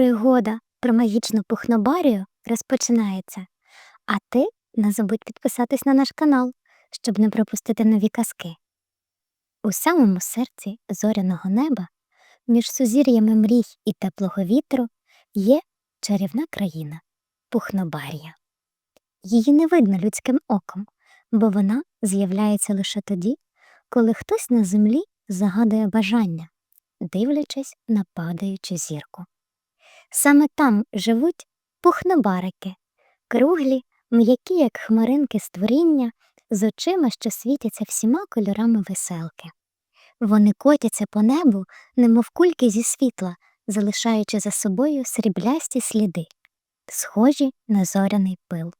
Пригода про магічну пухнобарію розпочинається. А ти не забудь підписатись на наш канал, щоб не пропустити нові казки. У самому серці зоряного неба, між сузір'ями мрій і теплого вітру, є чарівна країна Пухнобарія. Її не видно людським оком, бо вона з'являється лише тоді, коли хтось на землі загадує бажання, дивлячись на падаючу зірку. Саме там живуть пухнобарики, круглі, м'які, як хмаринки створіння, з очима, що світяться всіма кольорами веселки. Вони котяться по небу, немов кульки зі світла, залишаючи за собою сріблясті сліди, схожі на зоряний пил.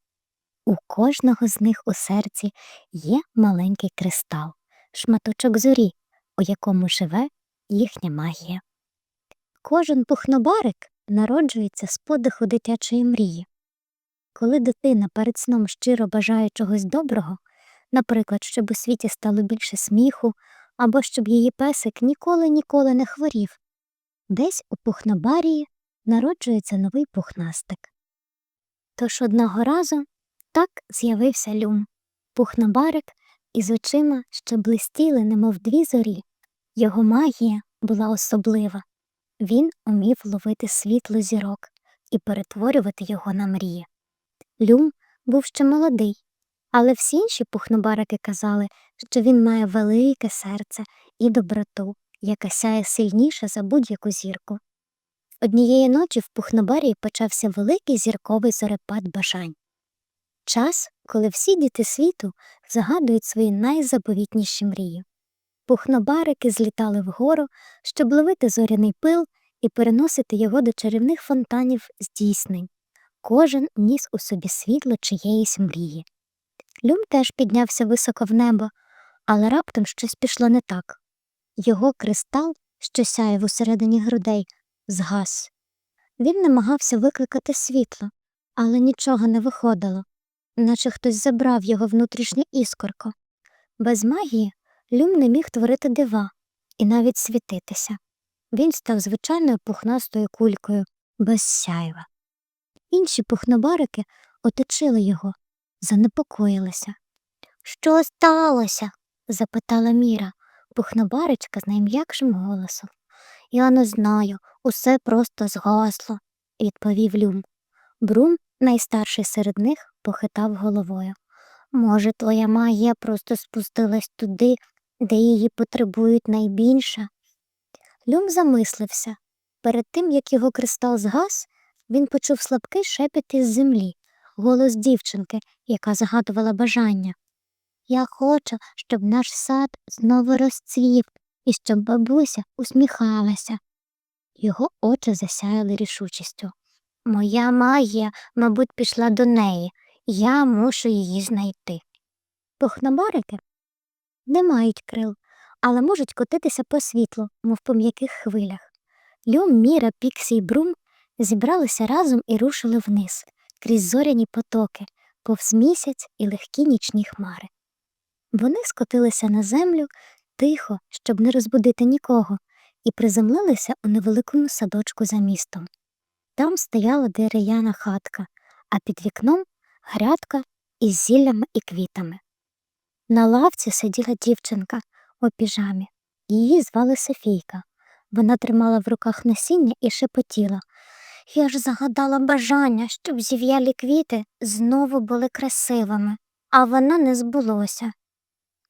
У кожного з них у серці є маленький кристал, шматочок зорі, у якому живе їхня магія. Кожен пухнобарик народжується з подиху дитячої мрії. Коли дитина перед сном щиро бажає чогось доброго, наприклад, щоб у світі стало більше сміху, або щоб її песик ніколи ніколи не хворів, десь у пухнобарії народжується новий пухнастик. Тож одного разу так з'явився люм, пухнобарик із очима, що блистіли, немов дві зорі. Його магія була особлива. Він умів ловити світло зірок і перетворювати його на мрії. Люм був ще молодий, але всі інші пухнобарики казали, що він має велике серце і доброту, яка сяє сильніше за будь-яку зірку. Однієї ночі в пухнобарії почався великий зірковий зорепад бажань. Час, коли всі діти світу загадують свої найзаповітніші мрії. Пухнобарики злітали вгору, щоб ловити зоряний пил і переносити його до чарівних фонтанів здійснень. Кожен ніс у собі світло чиєїсь мрії. Люм теж піднявся високо в небо, але раптом щось пішло не так. Його кристал, що сяяв усередині грудей, згас. Він намагався викликати світло, але нічого не виходило, наче хтось забрав його внутрішнє іскорко. Без магії Люм не міг творити дива і навіть світитися. Він став звичайною пухнастою кулькою, без сяйва. Інші пухнобарики оточили його, занепокоїлися. Що сталося? запитала Міра, пухнобаричка з найм'якшим голосом. Я не знаю, усе просто згасло, відповів Люм. Брум, найстарший серед них, похитав головою. Може, твоя магія просто спустилась туди, де її потребують найбільше? Люм замислився. Перед тим, як його кристал згас, він почув слабкий шепіт із землі, голос дівчинки, яка загадувала бажання. Я хочу, щоб наш сад знову розцвів і щоб бабуся усміхалася. Його очі засяяли рішучістю. Моя магія, мабуть, пішла до неї, я мушу її знайти. Пухнобарики не мають крил, але можуть котитися по світлу, мов по м'яких хвилях. Люм, Міра, Піксі й Брум зібралися разом і рушили вниз, крізь зоряні потоки, повз місяць і легкі нічні хмари. Вони скотилися на землю тихо, щоб не розбудити нікого, і приземлилися у невеликому садочку за містом. Там стояла дерев'яна хатка, а під вікном грядка із зіллями і квітами. На лавці сиділа дівчинка у піжамі. Її звали Софійка. Вона тримала в руках насіння і шепотіла. Я ж загадала бажання, щоб зів'ялі квіти знову були красивими, а воно не збулося.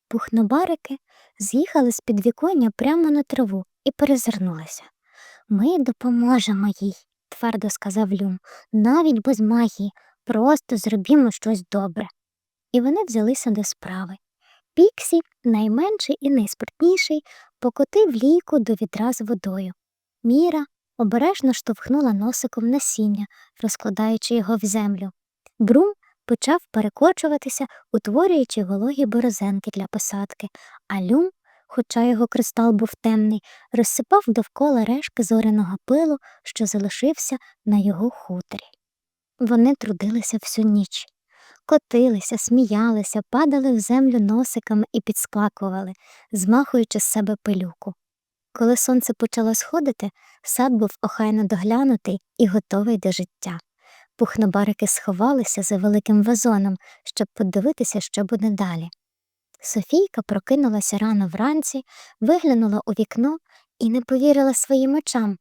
Пухнобарики з'їхали з підвіконня прямо на траву і перезирнулися. Ми допоможемо їй, твердо сказав Люм, навіть без магії, просто зробімо щось добре. І вони взялися до справи. Піксі, найменший і найспритніший, покотив лійку до відра з водою. Міра обережно штовхнула носиком насіння, розкладаючи його в землю. Брум почав перекочуватися, утворюючи вологі борозенки для посадки, а люм, хоча його кристал був темний, розсипав довкола решки зоряного пилу, що залишився на його хуторі. Вони трудилися всю ніч. Котилися, сміялися, падали в землю носиками і підскакували, змахуючи з себе пилюку. Коли сонце почало сходити, сад був охайно доглянутий і готовий до життя. Пухнобарики сховалися за великим вазоном, щоб подивитися, що буде далі. Софійка прокинулася рано вранці, виглянула у вікно і не повірила своїм очам.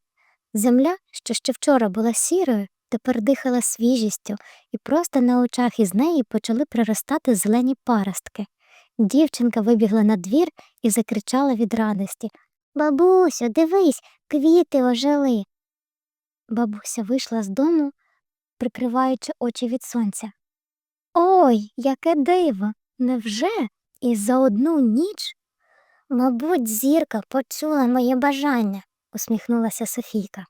Земля, що ще вчора була сірою, тепер дихала свіжістю, і просто на очах із неї почали приростати зелені паростки. Дівчинка вибігла на двір і закричала від радості Бабусю, дивись, квіти ожили. Бабуся вийшла з дому, прикриваючи очі від сонця. Ой, яке диво! Невже? І за одну ніч? Мабуть, зірка почула моє бажання, усміхнулася Софійка.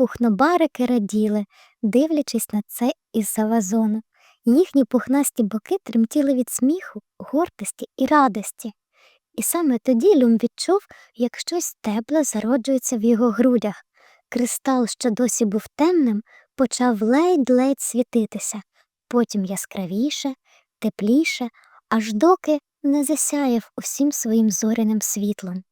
Пухнобарики раділи, дивлячись на це із-за вазону. Їхні пухнасті боки тремтіли від сміху, гордості і радості. І саме тоді Люм відчув, як щось тепле зароджується в його грудях. Кристал, що досі був темним, почав ледь-ледь світитися, потім яскравіше, тепліше, аж доки не засяяв усім своїм зоряним світлом.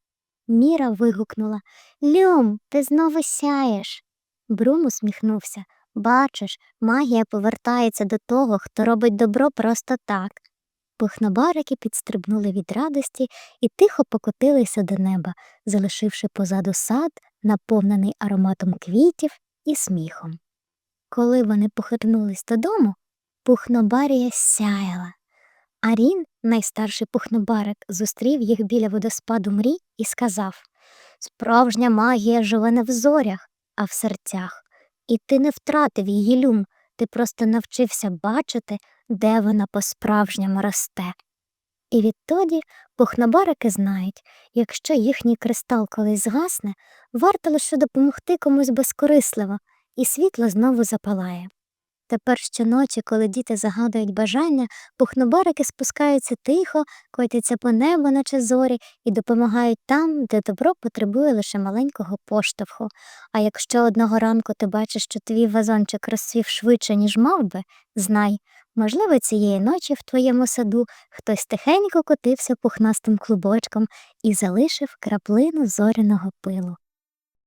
Міра вигукнула Люм, ти знову сяєш. Брум усміхнувся. Бачиш, магія повертається до того, хто робить добро просто так. Пухнобарики підстрибнули від радості і тихо покотилися до неба, залишивши позаду сад, наповнений ароматом квітів і сміхом. Коли вони похитнулись додому, пухнобарія сяяла. Арін, найстарший пухнобарик, зустрів їх біля водоспаду мрій і сказав Справжня магія живе не в зорях, а в серцях. І ти не втратив її люм, ти просто навчився бачити, де вона по-справжньому росте. І відтоді пухнобарики знають, якщо їхній кристал колись згасне, варто лише допомогти комусь безкорисливо, і світло знову запалає. Тепер щоночі, коли діти загадують бажання, пухнобарики спускаються тихо, котяться по небу, наче зорі, і допомагають там, де добро потребує лише маленького поштовху. А якщо одного ранку ти бачиш, що твій вазончик розцвів швидше, ніж мав би, знай, можливо, цієї ночі в твоєму саду хтось тихенько котився пухнастим клубочком і залишив краплину зоряного пилу.